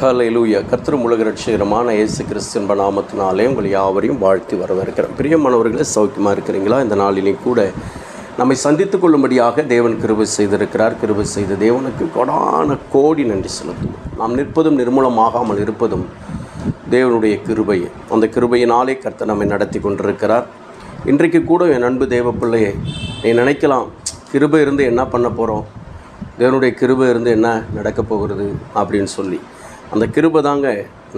ஹalleluya கர்த்தர் உலக ரட்சகரமான இயேசு கிறிஸ்தின் நாமத்தினாலே உங்கள் யாவரையும் வாழ்த்தி வரவேற்கிறேன். பிரியமானவர்களே சௌக்கியமாக இருக்கிறீங்களா? இந்த நாளிலையும் கூட நம்மை சந்தித்து கொள்ளும்படியாக தேவன் கிருபை செய்திருக்கிறார். கிருபை செய்த தேவனுக்கு கொடான கோடி நன்றி செலுத்துவோம். நாம் நிற்பதும் நிர்மூலமாகாமல் இருப்பதும் தேவனுடைய கிருபை அந்த கிருபையினாலே கர்த்தர் நம்மை நடத்தி கொண்டிருக்கிறார். இன்றைக்கு கூட என் அன்பு தேவ பிள்ளையை நீ நினைக்கலாம் கிருபை இருந்து என்ன பண்ண போகிறோம் தேவனுடைய கிருபை இருந்து என்ன நடக்கப் போகிறது? அப்படின்னு சொல்லி. அந்த கிருபை தாங்க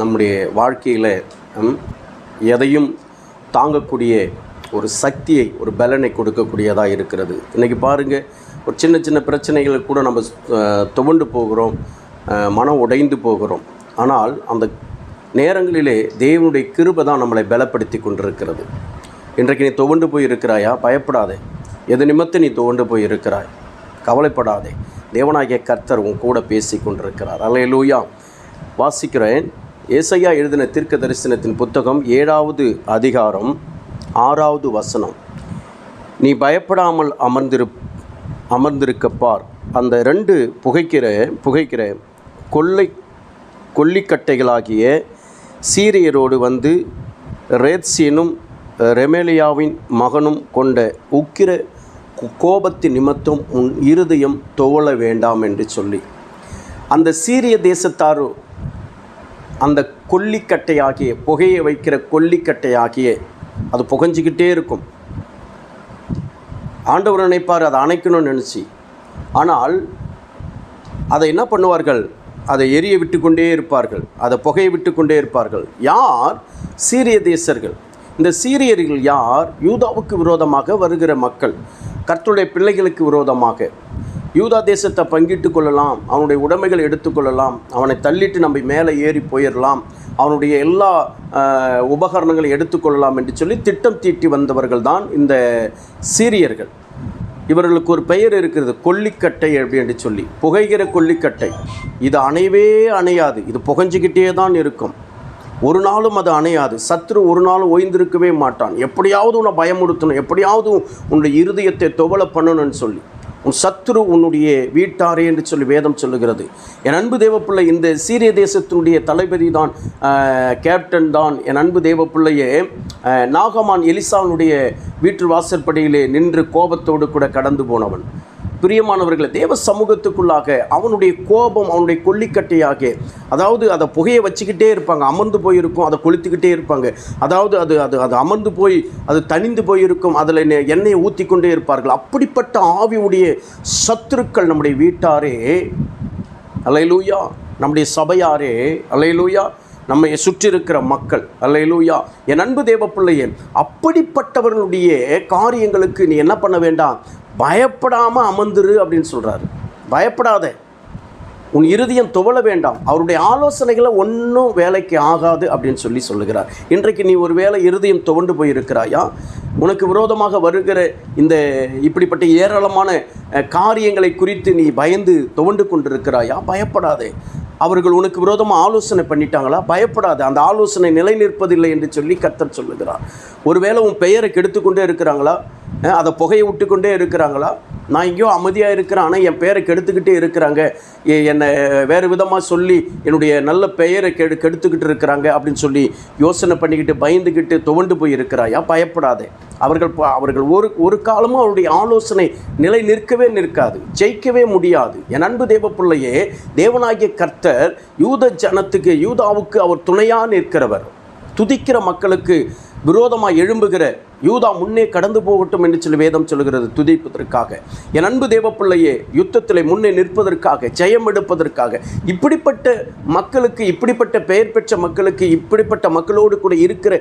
நம்முடைய வாழ்க்கையில் எதையும் தாங்கக்கூடிய ஒரு சக்தியை ஒரு பலனை கொடுக்கக்கூடியதாக இருக்கிறது. இன்றைக்கி பாருங்கள் ஒரு சின்ன சின்ன பிரச்சனைகளுக்கு கூட நம்ம துவண்டு போகிறோம் மனம் உடைந்து போகிறோம். ஆனால் அந்த நேரங்களிலே தேவனுடைய கிருபை தான் நம்மளை பலப்படுத்தி கொண்டிருக்கிறது. இன்றைக்கு நீ துவண்டு போய் இருக்கிறாயா பயப்படாதே. எது நிமித்தம் நீ துவண்டு போய் இருக்கிறாய் கவலைப்படாதே. தேவனாகிய கர்த்தர் உன் கூட பேசி கொண்டிருக்கிறார். அல்லேலூயா. வாசிக்கிறேன். ஏசையா எழுதின தீர்க்க தரிசனத்தின் புத்தகம் ஏழாவது அதிகாரம் ஆறாவது வசனம். நீ பயப்படாமல் அமர்ந்திரு அமர்ந்திருக்க பார் அந்த ரெண்டு புகைக்கிற புகைக்கிற கொள்ளை கொல்லிக்கட்டைகளாகிய சீரியரோடு வந்து ரேத்சியனும் ரெமேலியாவின் மகனும் கொண்ட உக்கிர கோபத்தின் நிமித்தம் உன் இருதயம் துவள வேண்டாம் என்று சொல்லி. அந்த சீரிய தேசத்தாரோ அந்த கொல்லிக்கட்டையாகிய புகையை வைக்கிற கொல்லிக்கட்டையாகிய அது புகஞ்சிக்கிட்டே இருக்கும். ஆண்டவர் நினைப்பார் அதை அணைக்கணும்னு நினச்சி. ஆனால் அதை என்ன பண்ணுவார்கள்? அதை எரிய விட்டு கொண்டே இருப்பார்கள். அதை புகையை விட்டு கொண்டே இருப்பார்கள். யார்? சீரிய தேசர்கள். இந்த சீரியர்கள் யார்? யூதாவுக்கு விரோதமாக வருகிற மக்கள். கர்த்துடைய பிள்ளைகளுக்கு விரோதமாக. யூதா தேசத்தை பங்கிட்டு கொள்ளலாம் அவனுடைய உடைமைகளை எடுத்துக்கொள்ளலாம் அவனை தள்ளிட்டு நம்ம மேலே ஏறி போயிடலாம் அவனுடைய எல்லா உபகரணங்களை எடுத்துக்கொள்ளலாம் என்று சொல்லி திட்டம் தீட்டி வந்தவர்கள் தான் இந்த சீரியர்கள். இவர்களுக்கு ஒரு பெயர் இருக்கிறது கொல்லிக்கட்டை அப்படின்னு சொல்லி. புகைகிற கொல்லிக்கட்டை. இது அணையவே அணையாது. இது புகைஞ்சிக்கிட்டே தான் இருக்கும். ஒரு நாளும் அது அணையாது. சத்ரு ஒரு நாளும் ஓய்ந்திருக்கவே மாட்டான். எப்படியாவது உன்னை பயமுறுத்தணும் எப்படியாவது உன்னுடைய இருதயத்தை துவலை பண்ணணும்னு சொல்லி. உன் சத்ரு உன்னுடைய வீட்டாரே என்று சொல்லி வேதம் சொல்லுகிறது. என் அன்பு தேவப்பிள்ளை இந்த சீரிய தேசத்தினுடைய தளபதி தான் கேப்டன் தான் என் அன்பு தேவப்பிள்ளையே. நாகமான் எலிசாவினுடைய வீட்டு வாசற்படியிலே நின்று கோபத்தோடு கூட கடந்து போனவன். பிரியமானவர்களை தேவ சமூகத்துக்குள்ளாக அவனுடைய கோபம் அவனுடைய கொல்லிக்கட்டையாக அதாவது அதை புகையை வச்சுக்கிட்டே இருப்பாங்க. அமர்ந்து போயிருக்கும் அதை கொளுத்துக்கிட்டே இருப்பாங்க. அதாவது அது அது அது அமர்ந்து போய் அது தணிந்து போயிருக்கும் அதில் எண்ணெயை ஊற்றி கொண்டே இருப்பார்கள். அப்படிப்பட்ட ஆவியுடைய சத்துருக்கள் நம்முடைய வீட்டாரே அலையலூயா நம்முடைய சபையாரே அலையலூயா நம்மை சுற்றி இருக்கிற மக்கள். அல்லையிலூயா என் அன்பு தேவபிள்ளையன் அப்படிப்பட்டவர்களுடைய காரியங்களுக்கு நீ என்ன பண்ண வேண்டாம்? பயப்படாமல் அமர்ந்துரு அப்படின்னு சொல்கிறாரு பயப்படாத. உன் இருதயம் துவள வேண்டாம். அவருடைய ஆலோசனைகளை ஒன்றும் வேலைக்கு ஆகாது அப்படின்னு சொல்லி சொல்லுகிறார். இன்றைக்கு நீ ஒரு வேளை இருதயம் துவண்டு போயிருக்கிறாயா? உனக்கு விரோதமாக வருகிற இந்த இப்படிப்பட்ட ஏராளமான காரியங்களை குறித்து நீ பயந்து துவண்டு கொண்டிருக்கிறாயா? பயப்படாதே. அவர்கள் உனக்கு விரோதமாக ஆலோசனை பண்ணிட்டாங்களா? பயப்படாது. அந்த ஆலோசனை நிலை நிற்பதில்லை என்று சொல்லி கர்த்தர் சொல்லுகிறார். ஒருவேளை உன் பெயரை கெடுத்துக்கொண்டே இருக்கிறாங்களா? அதை புகையை விட்டுக்கொண்டே இருக்கிறாங்களா? நான் எங்கேயோ அமைதியாக இருக்கிறேன் ஆனால் என் பேரை கெடுத்துக்கிட்டே இருக்கிறாங்க. என்னை வேறு விதமாக சொல்லி என்னுடைய நல்ல பெயரை கெடு கெடுத்துக்கிட்டு இருக்கிறாங்க அப்படின்னு சொல்லி யோசனை பண்ணிக்கிட்டு பயந்துக்கிட்டு துவண்டு போய் இருக்கிறாயா பயப்படாதே. அவர்கள் அவர்கள் ஒரு ஒரு காலமும் அவருடைய ஆலோசனை நிலை நிற்கவே நிற்காது ஜெயிக்கவே முடியாது. என் அன்பு தேவ பிள்ளையே தேவனாகிய கர்த்தர் யூத ஜனத்துக்கு யூதாவுக்கு அவர் துணையாக நிற்கிறவர். துதிக்கிற மக்களுக்கு விரோதமாக எழும்புகிற யூதா முன்னே கடந்து போகட்டும் என்று சொல்லி வேதம் சொல்கிறது துதிப்பதற்காக. என் அன்பு தேவப்பிள்ளையே யுத்தத்தில் முன்னே நிற்பதற்காக ஜெயம் எடுப்பதற்காக இப்படிப்பட்ட மக்களுக்கு இப்படிப்பட்ட பெயர் பெற்ற மக்களுக்கு இப்படிப்பட்ட மக்களோடு கூட இருக்கிற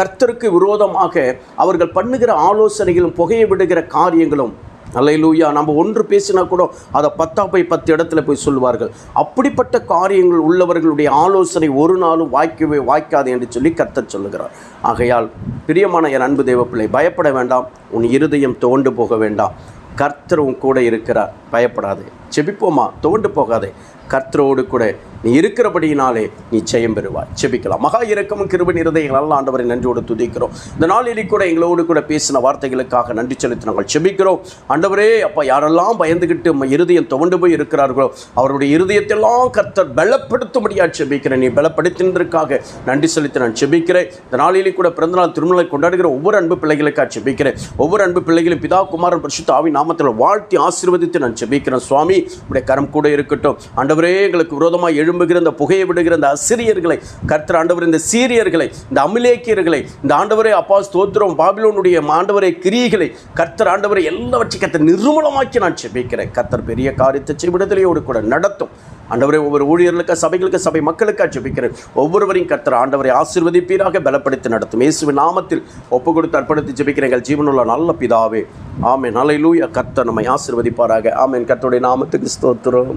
கர்த்தருக்கு விரோதமாக அவர்கள் பண்ணுகிற ஆலோசனைகளும் புகையை விடுகிற காரியங்களும் அல்லையிலூயா நம்ம ஒன்று பேசினா கூட அதை பத்தா போய் பத்து இடத்துல போய் சொல்லுவார்கள். அப்படிப்பட்ட காரியங்கள் உள்ளவர்களுடைய ஆலோசனை ஒரு நாளும் வாய்க்கவே வாய்க்காது என்று சொல்லி கர்த்தர் சொல்லுகிறார். ஆகையால் பிரியமான என் அன்பு தேவப்பிள்ளை பயப்பட வேண்டாம். உன் இருதயம் தோண்டு போக வேண்டாம். கர்த்தர் உன் கூட இருக்கிறார். பயப்படாதே. செபிப்போமா? துவண்டு போகாதே. கர்த்தரோடு கூட நீ இருக்கிறபடியினாலே நீ ஜெயம் பெறுவாய். செபிக்கலாம். மகா இரக்கமும் கிருபன் இருதயங்களால் ஆண்டவரை நன்றியோடு துதிக்கிறோம். இந்த நாளிலே கூட எங்களோடு கூட பேசின வார்த்தைகளுக்காக நன்றி செலுத்தி நாங்கள் செபிக்கிறோம். ஆண்டவரே அப்பா யாரெல்லாம் பயந்துக்கிட்டு இருதயம் துவண்டு போய் இருக்கிறார்களோ அவருடைய இருதயத்தெல்லாம் கர்த்தர் பலப்படுத்தும்படியாக செபிக்கிறேன். நீ பலப்படுத்தினதற்காக நன்றி செலுத்தி நான் செபிக்கிறேன். இந்த நாளிலே கூட பிறந்தநாள் திருமணத்தை கொண்டாடுகிற ஒவ்வொரு அன்பு பிள்ளைகளுக்காக செபிக்கிறேன். ஒவ்வொரு அன்பு பிள்ளைகளும் பிதா குமாரன் பரிசுத்த ஆவி நாமத்தில் வாழ்த்தி ஆசீர்வதித்து நான் செபிக்கிறேன் சுவாமி உடைய கரம் கூட இருக்கட்டும். ஆண்டவரே எங்களுக்கு விரோதமாக எழும்புகிற இந்த புகையை விடுகிற இந்த அசிரியர்களை கர்த்தர் ஆண்டவர் இந்த சீரியர்களை இந்த அமிலேக்கியர்களை இந்த ஆண்டவரே அப்பா ஸ்தோத்திரம் பாபிலோனுடைய ஆண்டவரை கிரியைகளை கர்த்தர் ஆண்டவரை எல்லாவற்றையும் கர்த்தர் நிர்மூலமாக்கி நான் செபிக்கிறேன். கர்த்தர் பெரிய காரியத்தை செய்விடத்திலேயோடு கூட நடத்தும். ஆண்டவரை ஒவ்வொரு ஊழியர்களுக்கு சபைகளுக்கு சபை மக்களுக்காக ஜெபிக்கிறேன் ஒவ்வொருவரையும் கர்த்தர் ஆண்டவரை ஆசிர்வதிப்பீராக பலப்படுத்தி நடத்தும். இயேசுவின் நாமத்தில் ஒப்பு கொடுத்து அர்ப்பணித்து ஜெபிக்கிறேன். ஜீவனுள்ள நல்ல பிதாவே. ஆமென். அலையிலூயா கர்த்தர் நம்மை ஆசிர்வதிப்பாராக. ஆமேன். கர்த்தருடைய நாமத்துக்கு ஸ்தோத்திரம்.